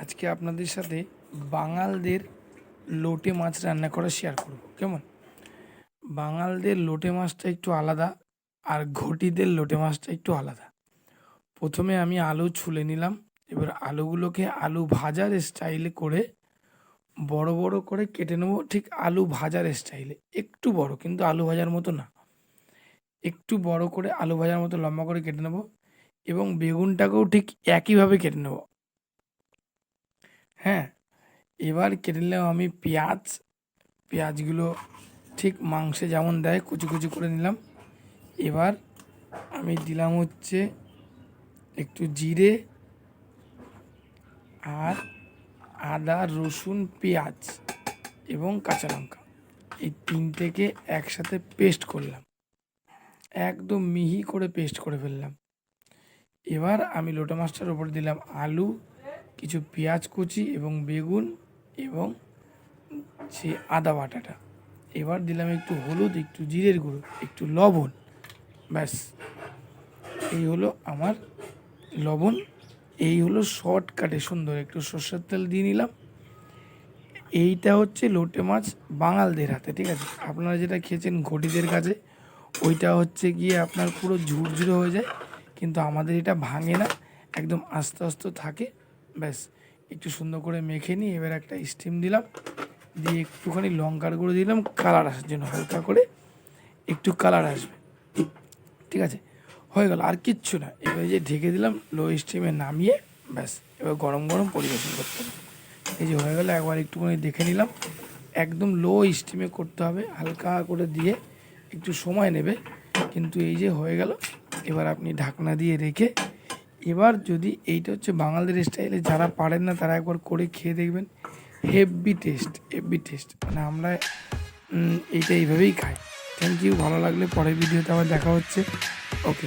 আজকে আপনাদের সাথে বাঙালদের লোটে মাছ রান্না করা শেয়ার করব, কেমন? বাঙালদের লোটে মাছটা একটু আলাদা আর ঘটিদের লোটে মাছটা একটু আলাদা। প্রথমে আমি আলু ছুলে নিলাম, এবার আলুগুলোকে আলু ভাজার স্টাইলে করে বড় বড় করে কেটে নেব। ঠিক আলু ভাজার স্টাইলে একটু বড়, কিন্তু আলু ভাজার মতো না। একটু বড় করে আলু ভাজার মতো লম্বা করে কেটে নেব এবং বেগুনটাকেও ঠিক একইভাবে কেটে নেব। হ্যাঁ এবার কেটে নিলাম আমি পেঁয়াজ, পেঁয়াজগুলো ঠিক মাংসে যেমন দেয় কুচি কুচি করে নিলাম। এবার আমি দিলাম হচ্ছে একটু জিরে আর আদা, রসুন, পেঁয়াজ এবং কাঁচা লঙ্কা। এই তিনটেকে একসাথে পেস্ট করলাম। একদম মিহি করে পেস্ট করে ফেললাম। এবার আমি লোটা মাছটার উপর দিলাম আলু কিছু পেঁয়াজ কুচি এবং বেগুন এবং সে আদা বাটাটা। এবার দিলাম একটু হলুদ, একটু জিরের গুঁড়ো, একটু লবণ। ব্যাস, এই হলো আমার লবণ। এই হলো শর্টকাটে সুন্দর একটু সর্ষের তেল দিয়ে নিলাম। এইটা হচ্ছে লোটে মাছ বাঙালদের হাতে, ঠিক আছে? আপনারা যেটা খেয়েছেন ঘটিদের কাছে, ওইটা হচ্ছে গিয়ে আপনার পুরো ঝুরঝুরে হয়ে যায়। কিন্তু আমাদের এটা ভাঙে না, একদম আস্তে আস্তে থাকে। ব্যাস, একটু সুন্দর করে মেখে নিই এবার একটা স্টিম দিলাম। দিয়ে একটুখানি লঙ্কার গুঁড়ো দিলাম কালার আসার জন্য হালকা করে একটু কালার আসবে। ঠিক আছে? হয়ে গেল, আর কিচ্ছু না। এবার যে ঢেকে দিলাম লো স্টিমে নামিয়ে ব্যাস, এবার গরম গরম পরিবেশন করতে হবে। এই যে হয়ে গেলো, একবার একটুখানি দেখে নিলাম। একদম লো স্টিমে করতে হবে, হালকা করে দিয়ে একটু সময় নেবে। কিন্তু এই যে হয়ে গেল, এবার আপনি ঢাকনা দিয়ে রেখে এবার যদি এইটা হচ্ছে বাঙালিদের স্টাইলে যারা পারেন না, তারা একবার করে খেয়ে দেখবেন। হেভি টেস্ট হেভি টেস্ট মানে আমরা এইটা এইভাবেই খাই। থ্যাংক ইউ ভালো লাগলে পরের ভিডিওতে আবার দেখা হচ্ছে। ওকে